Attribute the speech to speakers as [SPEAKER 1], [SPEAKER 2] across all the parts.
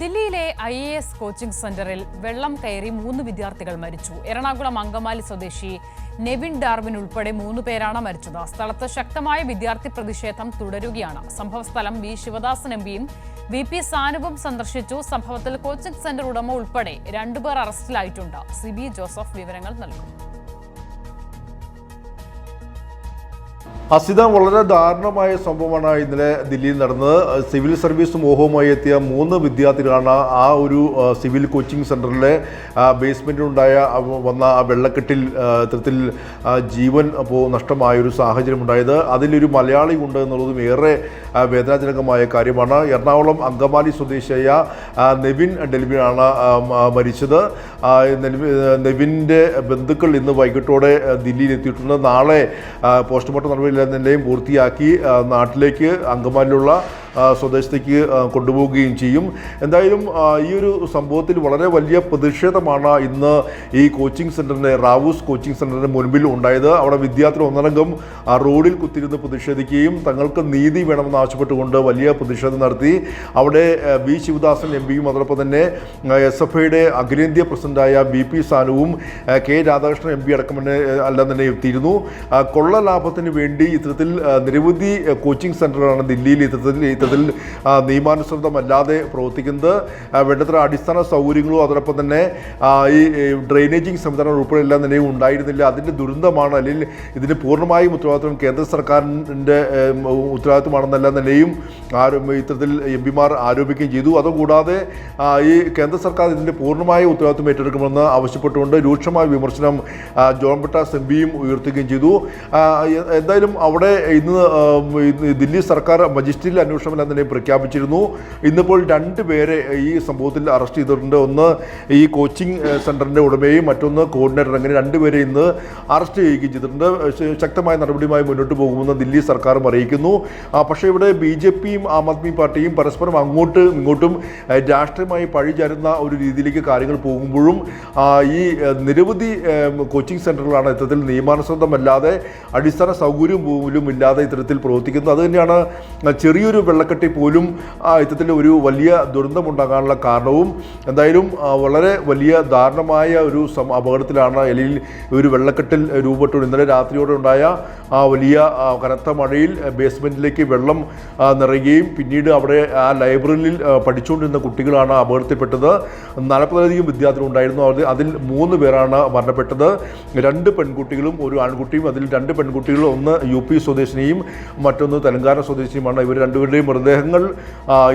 [SPEAKER 1] ദില്ലിയിലെ I A S coaching സെന്ററിൽ വെള്ളം കയറി മൂന്ന് വിദ്യാർത്ഥികൾ മരിച്ചു. എറണാകുളം അങ്കമാലി സ്വദേശി നെവിൻ ഡാർവിൻ ഉൾപ്പെടെ മൂന്ന് പേരാണ് മരിച്ചത്. സ്ഥലത്ത് ശക്തമായ വിദ്യാർത്ഥി പ്രതിഷേധം തുടരുകയാണ്. സംഭവസ്ഥലം വി ശിവദാസൻ എം പിയും വി പി സാനുവും സന്ദർശിച്ചു. സംഭവത്തിൽ കോച്ചിംഗ് സെന്റർ ഉടമ ഉൾപ്പെടെ രണ്ടുപേർ അറസ്റ്റിലായിട്ടുണ്ട്. സി ബി ജോസഫ് വിവരങ്ങൾ നൽകും.
[SPEAKER 2] അസിത വളരെ ദാരുണമായ സംഭവമാണ് ഇന്നലെ ദില്ലിയിൽ നടന്നത്. സിവിൽ സർവീസ് മോഹവുമായി എത്തിയ മൂന്ന് വിദ്യാർത്ഥികളാണ് ആ ഒരു സിവിൽ കോച്ചിങ് സെന്ററിലെ ബേസ്മെന്റിലുണ്ടായ വന്ന ആ വെള്ളക്കെട്ടിൽ ഇത്തരത്തിൽ ജീവൻ അപ്പോൾ നഷ്ടമായ ഒരു സാഹചര്യം ഉണ്ടായത് അതിലൊരു മലയാളി ഉണ്ട് എന്നുള്ളതും ഏറെ വേദനാജനകമായ കാര്യമാണ്. എറണാകുളം അങ്കമാലി സ്വദേശിയായ നെവിൻ ഡെൽവിനാണ് മരിച്ചത്. നെവിന്റെ ബന്ധുക്കൾ ഇന്ന് വൈകിട്ടോടെ ദില്ലിയിൽ എത്തിയിട്ടുണ്ട് നാളെ പോസ്റ്റ്മോർട്ടം പോസ്റ്റ്മോർട്ടം നടപടിയിലെല്ലാം പൂർത്തിയാക്കി നാട്ടിലേക്ക് അങ്കമാലിലുള്ള സ്വദേശത്തേക്ക് കൊണ്ടുപോവുകയും ചെയ്യും. എന്തായാലും ഈ ഒരു സംഭവത്തിൽ വളരെ വലിയ പ്രതിഷേധമാണ് ഇന്ന് ഈ കോച്ചിങ് സെന്ററിന്റെ റാവൂസ് കോച്ചിങ് സെന്ററിന് മുൻപിൽ ഉണ്ടായത്. അവിടെ വിദ്യാർത്ഥികൾ ഒന്നടങ്കം റോഡിൽ കുത്തിരുന്ന് പ്രതിഷേധിക്കുകയും തങ്ങൾക്ക് നീതി വേണമെന്ന് ആവശ്യപ്പെട്ടുകൊണ്ട് വലിയ പ്രതിഷേധം നടത്തി. അവിടെ വി. ശിവദാസൻ എം പിയും അതോടൊപ്പം തന്നെ എസ് എഫ് ഐയുടെ അഖിലേന്ത്യാ പ്രസിഡന്റായ ബി. പി. സാനുവും കെ. രാധാകൃഷ്ണൻ എം പി അടക്കം എല്ലാം തന്നെ എത്തിയിരുന്നു. കൊള്ള ലാഭത്തിന് വേണ്ടി ഇത്തരത്തിൽ നിരവധി കോച്ചിങ് സെന്ററുകളാണ് ദില്ലിയിൽ ഇത്തരത്തിൽ ഇത്തരത്തിൽ ആ, നിയമാനുസൃതമല്ലാതെ പ്രവർത്തിക്കുന്നത് വേണ്ടത്ര അടിസ്ഥാന സൗകര്യങ്ങളും അതോടൊപ്പം തന്നെ ഈ ഡ്രെയിനേജിങ് സംവിധാനം ഉൾപ്പെടെ എല്ലാം തന്നെയും ഉണ്ടായിരുന്നില്ല. അതിന്റെ ദുരന്തമാണ് അല്ലെങ്കിൽ ഇതിന് പൂർണമായും ഉത്തരവാദിത്വം കേന്ദ്ര സർക്കാരിന്റെ ഉത്തരവാദിത്വമാണെന്നല്ല ആരോ ഇത്തരത്തിൽ എം പിമാർ ആരോപിക്കുകയും ചെയ്തു. അതുകൂടാതെ ഈ കേന്ദ്ര സർക്കാർ ഇതിന്റെ പൂർണമായ ഉത്തരവാദിത്വം ഏറ്റെടുക്കണമെന്ന് ആവശ്യപ്പെട്ടുകൊണ്ട് രൂക്ഷമായ വിമർശനം ജോൺ ബട്ടാസ് എം പിയും ഉയർത്തുകയും ചെയ്തു. എന്തായാലും അവിടെ ഇന്ന് ദില്ലി സർക്കാർ മജിസ്ട്രേറ്റിൽ അന്വേഷണം എല്ലാം തന്നെ പ്രഖ്യാപിച്ചിരുന്നു. ഇന്നിപ്പോൾ രണ്ട് പേരെ ഈ സംഭവത്തിൽ അറസ്റ്റ് ചെയ്തിട്ടുണ്ട്. ഒന്ന് ഈ കോച്ചിങ് സെന്ററിന്റെ ഉടമയും മറ്റൊന്ന് കോർഡിനേറ്റർ. അങ്ങനെ രണ്ടുപേരെ ഇന്ന് അറസ്റ്റ് ചെയ്യുകയും ചെയ്തിട്ടുണ്ട്. ശക്തമായ നടപടിയുമായി മുന്നോട്ട് പോകുമെന്ന് ദില്ലി സർക്കാരും അറിയിക്കുന്നു. പക്ഷേ ഇവിടെ ബി ജെ പിയും ആം ആദ്മി പാർട്ടിയും പരസ്പരം അങ്ങോട്ട് ഇങ്ങോട്ടും രാഷ്ട്രീയമായി പഴിചരുന്ന ഒരു രീതിയിലേക്ക് കാര്യങ്ങൾ പോകുമ്പോഴും ഈ നിരവധി കോച്ചിങ് സെന്ററുകളാണ് ഇത്തരത്തിൽ നിയമാനുസൃതമല്ലാതെ അടിസ്ഥാന സൗകര്യം പോലും ഇല്ലാതെ ഇത്തരത്തിൽ പ്രവർത്തിക്കുന്നത്. അതുതന്നെയാണ് ചെറിയൊരു ചെറിയൊരു വെള്ളക്കെട്ടി പോലും ആ, യുദ്ധത്തിൽ ഒരു വലിയ ദുരന്തമുണ്ടാകാനുള്ള കാരണവും എന്തായാലും വളരെ വലിയ ദാരുണമായ ഒരു അപകടത്തിലാണ് അല്ലെങ്കിൽ ഒരു വെള്ളക്കെട്ടിൽ രൂപപ്പെട്ടു. ഇന്നലെ രാത്രിയോടെ ഉണ്ടായ ആ വലിയ കനത്ത മഴയിൽ ബേസ്മെന്റിലേക്ക് വെള്ളം നിറയുകയും പിന്നീട് അവിടെ ആ ലൈബ്രറിയിൽ പഠിച്ചുകൊണ്ടിരുന്ന കുട്ടികളാണ് അപകടത്തിൽപ്പെട്ടത്. നാൽപ്പതിലധികം വിദ്യാർത്ഥികൾ ഉണ്ടായിരുന്നു. അതിൽ മൂന്ന് പേരാണ് മരണപ്പെട്ടത്. രണ്ട് പെൺകുട്ടികളും ഒരു ആൺകുട്ടിയും അതിൽ രണ്ട് പെൺകുട്ടികളും ഒന്ന് യു പി സ്വദേശിനിയും മറ്റൊന്ന് തെലങ്കാന സ്വദേശിയുമാണ് ഇവർ രണ്ടുപേരുടെയും മൃതദേഹങ്ങൾ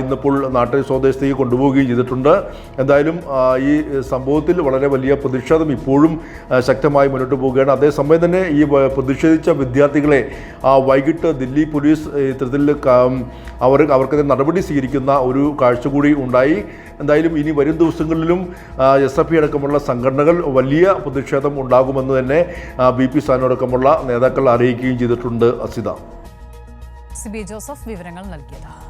[SPEAKER 2] ഇന്നിപ്പോൾ നാട്ടിൽ സ്വദേശത്തേക്ക് കൊണ്ടുപോവുകയും ചെയ്തിട്ടുണ്ട്. എന്തായാലും ഈ സംഭവത്തിൽ വളരെ വലിയ പ്രതിഷേധം ഇപ്പോഴും ശക്തമായി മുന്നോട്ട് പോവുകയാണ്. അതേസമയം തന്നെ ഈ പ്രതിഷേധിച്ച വിദ്യാർത്ഥികളെ വൈകിട്ട് ദില്ലി പോലീസ് ഇത്തരത്തിൽ അവർ അവർക്കെതിരെ നടപടി സ്വീകരിക്കുന്ന ഒരു കാഴ്ച കൂടി ഉണ്ടായി. എന്തായാലും ഇനി വരും ദിവസങ്ങളിലും എസ് എഫ് ഐ അടക്കമുള്ള സംഘടനകൾ വലിയ പ്രതിഷേധം ഉണ്ടാകുമെന്ന് തന്നെ ബി പി സാനോടക്കമുള്ള നേതാക്കൾ അറിയിക്കുകയും ചെയ്തിട്ടുണ്ട് അസിത.
[SPEAKER 1] സി ബി ജോസഫ് വിവരങ്ങൾ നൽകിയത്.